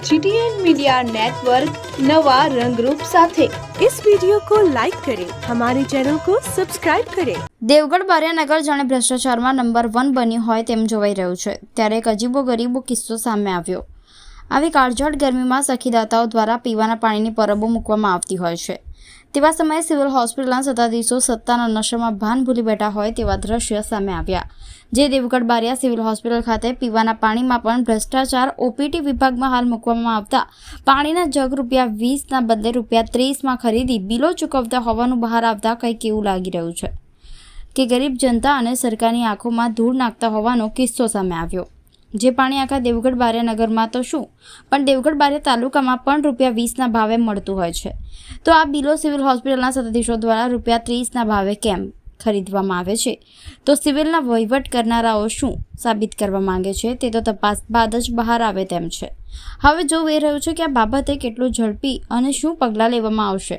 GTN media network नवा रंगरूप સાથે इस वीडियो को लाइक करें हमारे चैनल को सब्सक्राइब करें દેવગઢ બારિયાનગર જાણે ભ્રષ્ટાચારમાં નંબર વન બન્યું હોય તેમ જોવાઈ રહ્યું છે ત્યારે એક અજીબો ગરીબો કિસ્સો સામે આવ્યો આવી કાળઝાળ ગરમીમાં સખીદાતાઓ દ્વારા પીવાના પાણીની પરબો મૂકવામાં આવતી હોય છે તેવા સમયે સિવિલ હોસ્પિટલના સત્તાધીશો સત્તાના નશામાં ભાન ભૂલી બેઠા હોય તેવા દ્રશ્ય સામે આવ્યા. જે દેવગઢ બારિયા સિવિલ હોસ્પિટલ ખાતે પીવાના પાણીમાં પણ ભ્રષ્ટાચાર ઓપીટી વિભાગમાં હાલ મૂકવામાં આવતા પાણીના જગ રૂપિયા વીસના બદલે રૂપિયા ત્રીસમાં ખરીદી બિલો ચૂકવતા હોવાનું બહાર આવતા કંઈક એવું લાગી રહ્યું છે કે ગરીબ જનતા અને સરકારની આંખોમાં ધૂળ નાખતા હોવાનો કિસ્સો સામે આવ્યો. જે પાણી આખા દેવગઢ બારિયાનગરમાં તો શું? પણ દેવગઢ બારિયા તાલુકામાં પણ રૂપિયા વીસના ભાવે મળતું હોય છે. તો આ બિલો સિવિલ હોસ્પિટલના સત્તાધીશો દ્વારા રૂપિયા ત્રીસના ભાવે કેમ ખરીદવામાં આવે છે? તો સિવિલના વહીવટ કરનારાઓ શું સાબિત કરવા માંગે છે તે તો તપાસ બાદ જ બહાર આવે તેમ છે. હવે જોવું એ રહ્યું છે કે આ બાબતે કેટલું ઝડપી અને શું પગલાં લેવામાં આવશે?